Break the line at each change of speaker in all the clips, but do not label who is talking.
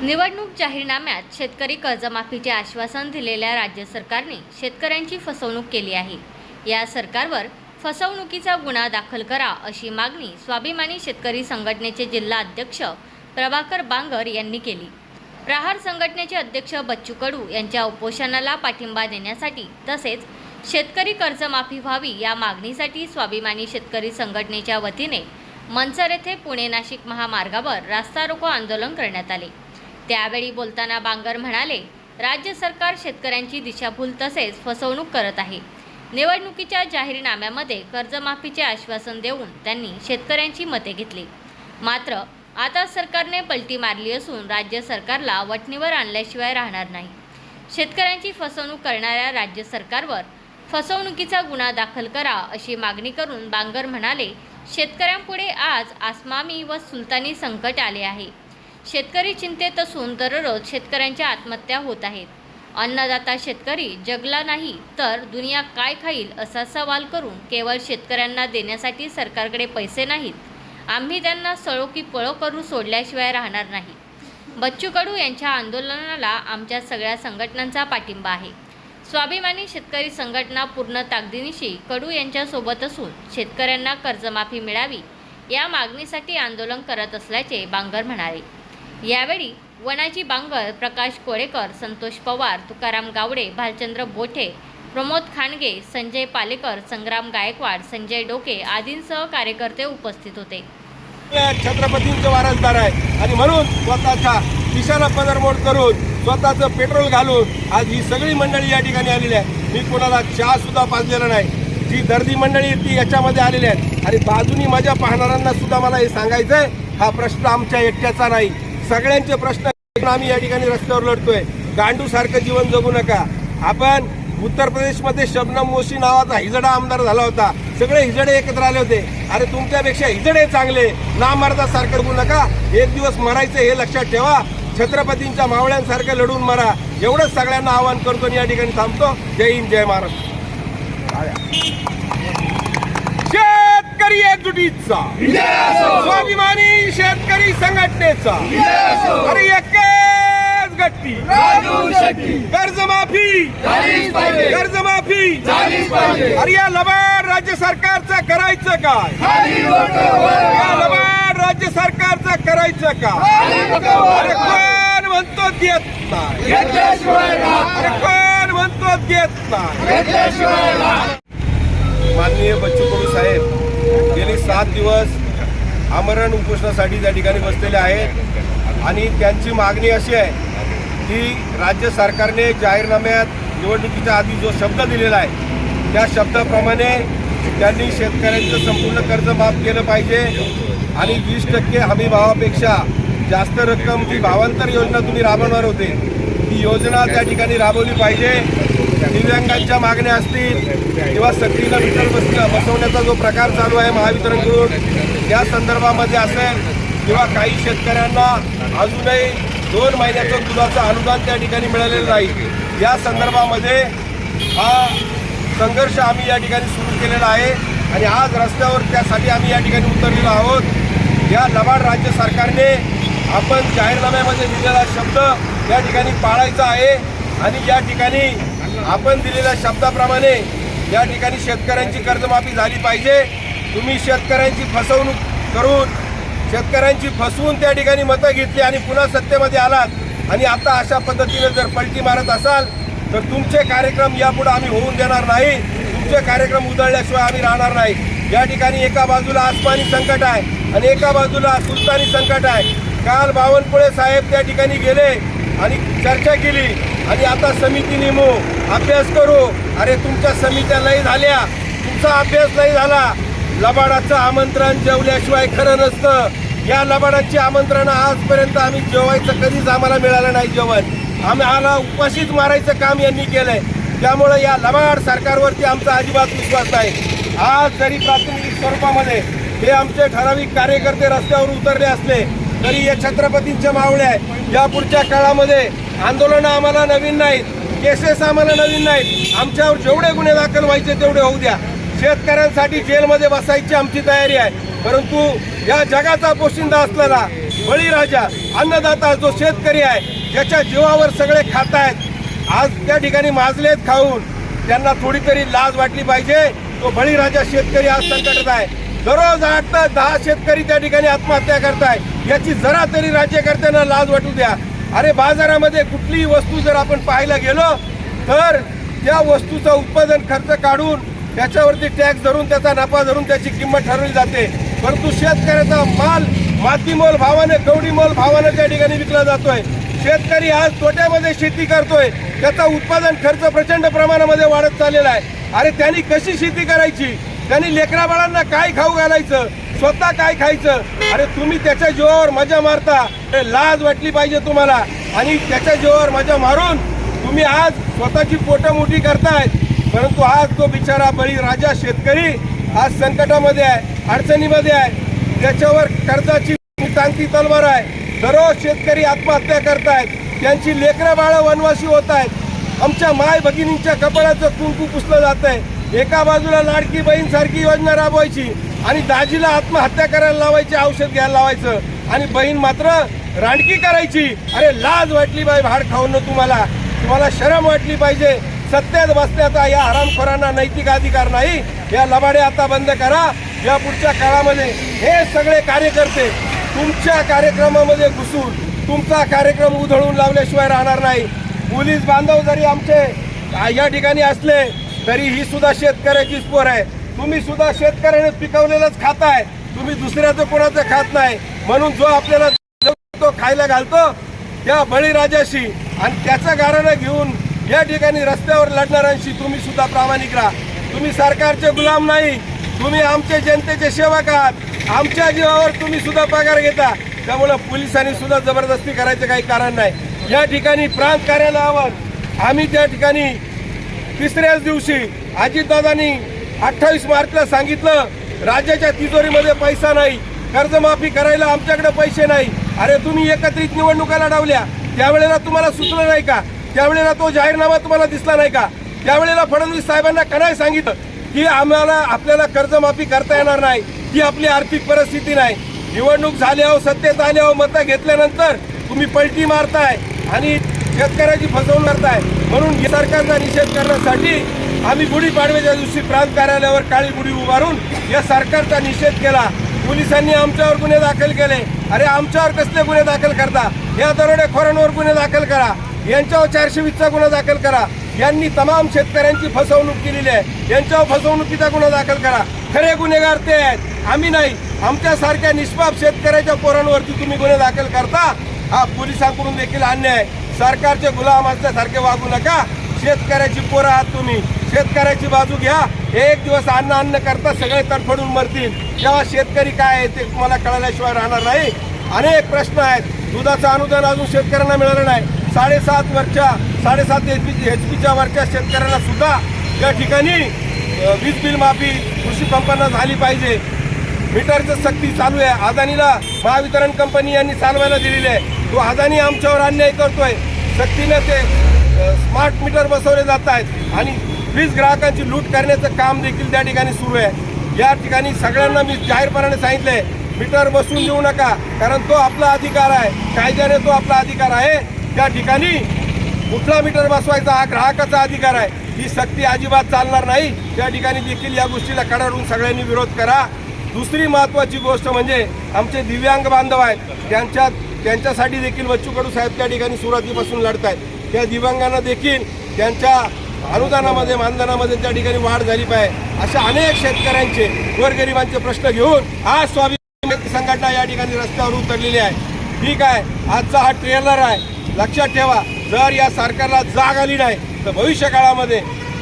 निवडणूक जाहीरनाम्यात शेतकरी कर्जमाफीचे आश्वासन दिलेल्या राज्य सरकारने शेतकऱ्यांची फसवणूक केली आहे. या सरकारवर फसवणुकीचा गुन्हा दाखल करा अशी मागणी स्वाभिमानी शेतकरी संघटनेचे जिल्हा अध्यक्ष प्रभाकर बांगर यांनी केली. प्रहार संघटनेचे अध्यक्ष बच्चू कडू यांच्या उपोषणाला पाठिंबा देण्यासाठी तसेच शेतकरी कर्जमाफी व्हावी या मागणीसाठी स्वाभिमानी शेतकरी संघटनेच्या वतीने मनसर येथे पुणे नाशिक महामार्गावर रास्ता रोको आंदोलन करण्यात आले. त्यावेळी बोलताना बांगर म्हणाले राज्य सरकार शेतकऱ्यांची दिशाभूल तसेच फसवणूक करत आहे. निवडणुकीच्या जाहीरनाम्यामध्ये कर्जमाफीचे आश्वासन देऊन त्यांनी शेतकऱ्यांची मते घेतली. मात्र आता सरकारने पलटी मारली असून राज्य सरकारला वटणीवर आणल्याशिवाय राहणार नाही. शेतकऱ्यांची फसवणूक करणाऱ्या राज्य सरकारवर फसवणुकीचा गुन्हा दाखल करा अशी मागणी करून बांगर म्हणाले शेतकऱ्यांपुढे आज आसमामी व सुलतानी संकट आले आहे. शेतकरी चिंतेत असून दररोज शेतकऱ्यांच्या आत्महत्या होत आहेत. अन्नदाता शेतकरी जगला नाही तर दुनिया काय खाईल असा सवाल करून केवळ शेतकऱ्यांना देण्यासाठी सरकारकडे पैसे नाहीत. आम्ही त्यांना सळो की पळो करू सोडल्याशिवाय राहणार नाही. बच्चू कडू यांच्या आंदोलनाला आमच्या सगळ्या संघटनांचा पाठिंबा आहे. स्वाभिमानी शेतकरी संघटना पूर्ण ताकदीनिशी कडू यांच्यासोबत असून शेतकऱ्यांना कर्जमाफी मिळावी या मागणीसाठी आंदोलन करत असल्याचे बांगर म्हणाले. यावेळी वनाजी बांगर प्रकाश कोळेकर संतोष पवार तुकाराम गावडे भालचंद्र बोठे प्रमोद खांडगे संजय पालेकर संग्राम गायकवाड संजय डोके आदींसह कार्यकर्ते उपस्थित होते.
छत्रपतींचे वारसदार आहे. आणि म्हणून स्वतःच्या खिशाला पदरमोड करून स्वतःचं पेट्रोल घालून आज ही सगळी मंडळी या ठिकाणी आलेली आहे. मी कोणाला चहा सुद्धा पाजलेला नाही. जी दर्दी मंडळी आहे ती याच्यामध्ये आलेली आहेत. आणि बाजूनी माझ्या पाहणाऱ्यांना सुद्धा मला हे सांगायचंय हा प्रश्न आमच्या एकट्याचा नाही. सगळ्यांचे प्रश्न आम्ही या ठिकाणी रस्त्यावर लढतोय. गांडू सारखं जीवन जगू नका. आपण उत्तर प्रदेशमध्ये शबनम मोशी नावाचा हिजडा आमदार झाला होता. सगळे हिजडे एकत्र आले होते. अरे तुमच्यापेक्षा हिजडे चांगले. ना सारखं बघू नका. एक दिवस मरायचं हे लक्षात ठेवा. छत्रपतींच्या मावळ्यांसारखं लढून मरा. एवढंच सगळ्यांना आवाहन करतो आणि या ठिकाणी थांबतो. जय हिंद जय महाराष्ट्र. शेतकरी एकजुटीचा. स्वाभिमानी शेतकरी संघटनेचा. अरे एकच गट्टी. कर्जमाफी. कर्जमाफी. अरे या लबाड राज्य सरकारचं करायचं काय? या लबाड राज्य सरकारचं करायचं काय? अरे कोण म्हणतो देत नाही? कोण म्हणतो देत नाही? सात दिवस आमरण उपोषणासाठी त्या ठिकाणी बसलेले आहेत. आणि त्यांची मागणी अशी आहे की राज्य सरकारने जाहीरनाम्यात निवडणुकीच्या आधी जो शब्द दिलेला आहे त्या शब्दाप्रमाणे त्यांनी शेतकऱ्यांचं संपूर्ण कर्ज माफ केलं पाहिजे. आणि वीस टक्के हमी भावापेक्षा जास्त रक्कम जी भावांतर योजना तुम्ही राबवणार होते ती योजना त्या ठिकाणी राबवली पाहिजे. दिव्यांगांच्या मागण्या असतील किंवा सक्तीला मीटर बस बसवण्याचा जो प्रकार चालू आहे महावितरणकडून त्या संदर्भामध्ये असेल किंवा काही शेतकऱ्यांना अजूनही दोन महिन्याचं दुधाचं अनुदान त्या ठिकाणी मिळालेलं नाही. या संदर्भामध्ये हा संघर्ष आम्ही या ठिकाणी सुरू केलेला आहे आणि आज रस्त्यावर त्यासाठी आम्ही या ठिकाणी उतरलेलो आहोत. या लबाड राज्य सरकारने आपण जाहीरनाम्यामध्ये दिलेला शब्द या ठिकाणी पाळायचा आहे आणि या ठिकाणी आपण दिलेल्या शब्दाप्रमाणे या ठिकाणी शेतकऱ्यांची कर्जमाफी झाली पाहिजे. तुम्ही शेतकऱ्यांची फसवणूक करून शेतकऱ्यांची फसवून त्या ठिकाणी मतं घेतली आणि पुन्हा सत्तेमध्ये आलात आणि आता अशा पद्धतीने जर पलटी मारत असाल तर तुमचे कार्यक्रम यापुढे आम्ही होऊन देणार नाही. तुमचे कार्यक्रम उधळल्याशिवाय आम्ही राहणार नाही. या ठिकाणी एका बाजूला आसमानी संकट आहे आणि एका बाजूला सुलतानी संकट आहे. काल बावनकुळे साहेब त्या ठिकाणी गेले. आणि चर्चा केली. आणि आता समिती नेमू अभ्यास करू. अरे तुमच्या समित्या नाही झाल्या. तुमचा अभ्यास नाही झाला. लबाडाचं आमंत्रण जेवल्याशिवाय खरं नसतं. या लबाडाची आमंत्रण आजपर्यंत आम्ही जेवायचं कधीच आम्हाला मिळालं नाही जेवण. आम्हाला उपाशीच मारायचं काम यांनी केलंय. त्यामुळं या लबाड सरकारवरती आमचा अजिबात विश्वास नाही. आज जरी प्राथमिक स्वरूपामध्ये हे आमचे ठराविक कार्यकर्ते रस्त्यावर उतरले असले तरी या छत्रपतींच्या मावळ्या आहे या पुढच्या काळामध्ये आंदोलनं आम्हाला नवीन नाहीत. केसेस आम्हाला नवीन नाहीत. आमच्यावर जेवढे गुन्हे दाखल व्हायचे तेवढे होऊ द्या. शेतकऱ्यांसाठी जेलमध्ये बसायची आमची तयारी आहे. परंतु या जगाचा पोशिंदा असलेला बळीराजा अन्नदाता जो शेतकरी आहे ज्याच्या जीवावर सगळे खात आहेत आज त्या ठिकाणी माजलेत खाऊन. त्यांना थोडी तरी लाज वाटली पाहिजे. तो बळीराजा शेतकरी आज संकटात आहे. दररोज आठ ते दहा शेतकरी त्या ठिकाणी आत्महत्या करताय. याची जरा तरी राज्यकर्त्यांना लाज वाटू द्या. अरे बाजारामध्ये कुठलीही वस्तू जर आपण पाहायला गेलो तर त्या वस्तूचा उत्पादन खर्च काढून त्याच्यावरती टॅक्स धरून त्याचा नफा धरून त्याची किंमत ठरवली जाते. परंतु शेतकऱ्याचा माल मातीमोल भावाने गवडीमोल भावाने त्या ठिकाणी विकला जातोय. शेतकरी आज तोट्यामध्ये शेती करतोय. त्याचा उत्पादन खर्च प्रचंड प्रमाणामध्ये वाढत चाललेला आहे. अरे त्यांनी कशी शेती करायची? त्यांनी लेकरा बाळांना काय खाऊ घालायचं? स्वतः काय खायचं? अरे तुम्ही त्याच्या जीवावर मजा मारता. हे लाज वाटली पाहिजे तुम्हाला. आणि त्याच्या जीवावर मजा मारून तुम्ही आज स्वतःची पोटं मोठी करतायत. परंतु आज तो बिचारा बळी राजा शेतकरी आज संकटामध्ये आहे अडचणीमध्ये आहे. त्याच्यावर कर्जाची टांगती तलवार आहे. दररोज शेतकरी आत्महत्या करतायत. त्यांची लेकरं बाळं वनवासी होत आहेत आमच्या माय भगिनींच्या कपाळाचं कुंकू पुसलं जात आहे एका बाजूला लाडकी बहीण सारखी योजना राबवायची आणि दाजीला आत्महत्या करायला लावायची औषध घ्यायला लावायचं. आणि बहीण मात्र रांडकी करायची. अरे लाज वाटली बाई भाड खाऊन तुम्हाला. तुम्हाला शरम वाटली पाहिजे. सत्तेत बसण्याचा या हरामखोरांना नैतिक अधिकार नाही. या लबाडे आता बंद करा. या पुढच्या काळामध्ये हे सगळे कार्यकर्ते तुमच्या कार्यक्रमामध्ये घुसून तुमचा कार्यक्रम उधळून लावल्याशिवाय राहणार नाही. पोलीस बांधव जरी आमचे या ठिकाणी असले तरी ही सुद्धा शेतकऱ्याची स्पोर आहे. तुम्ही सुद्धा शेतकऱ्याने पिकवलेलंच खाताय तुम्ही दुसऱ्याचं कोणाचं खात नाही. म्हणून जो आपल्याला तो खायला घालतो त्या बळीराजाशी आणि त्याचं गाराणं घेऊन या ठिकाणी रस्त्यावर लढणाऱ्यांशी तुम्ही सुद्धा प्रामाणिक राहा. तुम्ही सरकारचे गुलाम नाही. तुम्ही आमच्या जनतेचे सेवक आहात. आमच्या जीवावर तुम्ही सुद्धा पगार घेता. त्यामुळं पोलिसांनी सुद्धा जबरदस्ती करायचं काही कारण नाही. या ठिकाणी प्रांत कार्यालयावर आम्ही त्या ठिकाणी तिसऱ्याच दिवशी अजितदादांनी अठ्ठावीस मार्चला सांगितलं राज्याच्या तिजोरीमध्ये पैसा नाही कर्जमाफी करायला आमच्याकडे पैसे नाही. अरे तुम्ही एकत्रित निवडणुका लढवल्या. त्यावेळेला तुम्हाला सुचलं नाही का? त्यावेळेला तो जाहीरनामा तुम्हाला दिसला नाही का? त्यावेळेला फडणवीस साहेबांना कनाय सांगितलं की आम्हाला आपल्याला कर्जमाफी करता येणार नाही? ती आपली आर्थिक परिस्थिती नाही. निवडणूक झाल्यावर सत्तेत आल्यावर मतं घेतल्यानंतर तुम्ही पलटी मारताय आणि शेतकऱ्याची फसवणूक आहे. म्हणून सरकारचा निषेध करण्यासाठी आम्ही गुढीपाडव्याच्या दिवशी प्रांत कार्यालयावर काळी गुढी उभारून या सरकारचा निषेध केला. पोलिसांनी आमच्यावर गुन्हे दाखल केले. अरे आमच्यावर कसले गुन्हे दाखल करता? या दरोडेखोरांवर गुन्हे दाखल करा. यांच्यावर चारशे वीसचा गुन्हा दाखल करा. यांनी तमाम शेतकऱ्यांची फसवणूक केलेली आहे. यांच्यावर फसवणुकीचा गुन्हा दाखल करा. खरे गुन्हेगार ते आहेत. आम्ही नाही. आमच्यासारख्या निष्पाप शेतकऱ्याच्या पोरांवरती तुम्ही गुन्हे दाखल करता. हा पोलिसांकडून देखील अन्याय. आहे. सरकारचे गुलाम असल्यासारखे वागू नका. शेतकऱ्याची पोरं आहात तुम्ही. शेतकऱ्याची बाजू घ्या. एक दिवस अन्न अन्न करता सगळे तडफडून मरतील. तेव्हा शेतकरी काय आहे ते तुम्हाला कळल्याशिवाय राहणार नाही. अनेक प्रश्न आहेत. दुधाचं अनुदान अजून शेतकऱ्यांना मिळालं नाही. साडेसात वरच्या साडेसात एच पी एच पीच्या वरच्या शेतकऱ्यांना सुद्धा या ठिकाणी वीज बिल माफी कृषी पंपांना झाली पाहिजे. मीटरचं सक्ती चालू आहे. अदानीला महावितरण कंपनी यांनी चालवायला दिलेली आहे. तो अदानी आमच्यावर अन्याय करतोय. सक्तीनं ते स्मार्ट मीटर बसवले जात आहेत. आणि वीज ग्राहकांची लूट करण्याचं काम देखील त्या ठिकाणी सुरू आहे. या ठिकाणी सगळ्यांना मी जाहीरपणाने सांगितलंय मीटर बसवून देऊ नका. कारण तो आपला अधिकार आहे. कायद्याने तो आपला अधिकार आहे. त्या ठिकाणी कुठला मीटर बसवायचा हा ग्राहकाचा अधिकार आहे. ही सक्ती अजिबात चालणार नाही. त्या ठिकाणी देखील या गोष्टीला कडाडून सगळ्यांनी विरोध करा. दुसरी महत्वाची गोष्ट म्हणजे आमचे दिव्यांग बांधव आहेत. त्यांच्यात त्यांच्यासाठी देखील बच्चू कडू साहेब त्या ठिकाणी सुरुवातीपासून लढत आहेत त्या दिव्यांगांना देखील त्यांच्या अनुदानामध्ये मानधनामध्ये त्या ठिकाणी वाढ झाली पाहिजे. अशा अनेक शेतकऱ्यांचे गोरगरिबांचे प्रश्न घेऊन आज स्वाभिमानी संघटना या ठिकाणी रस्त्यावर उतरलेली आहे. ठीक आहे आजचा हा ट्रेलर आहे. लक्षात ठेवा जर या सरकारला जाग आली नाही तर भविष्य काळामध्ये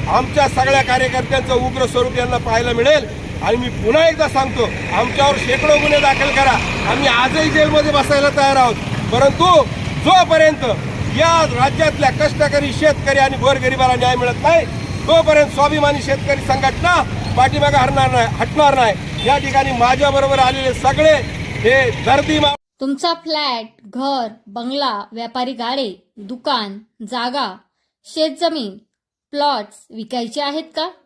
आमच्या सगळ्या कार्यकर्त्यांचं उग्र स्वरूप यांना पाहायला मिळेल. आणि मी पुन्हा एकदा सांगतो आमच्यावर शेकडो गुन्हे दाखल करा. आम्ही आजही जेलमध्ये बसायला तयार आहोत. परंतु जोपर्यंत या राज्यातल्या कष्टकरी शेतकरी आणि गोरगरिबाला न्याय मिळत नाही तोपर्यंत स्वाभिमानी शेतकरी संघटना पाठीमागे हरणार नाही हटणार नाही. या ठिकाणी माझ्या बरोबर आलेले सगळे हे दर्दी
तुमचा फ्लॅट घर बंगला व्यापारी गाडे दुकान जागा शेतजमीन प्लॉट्स विकायचे आहेत का?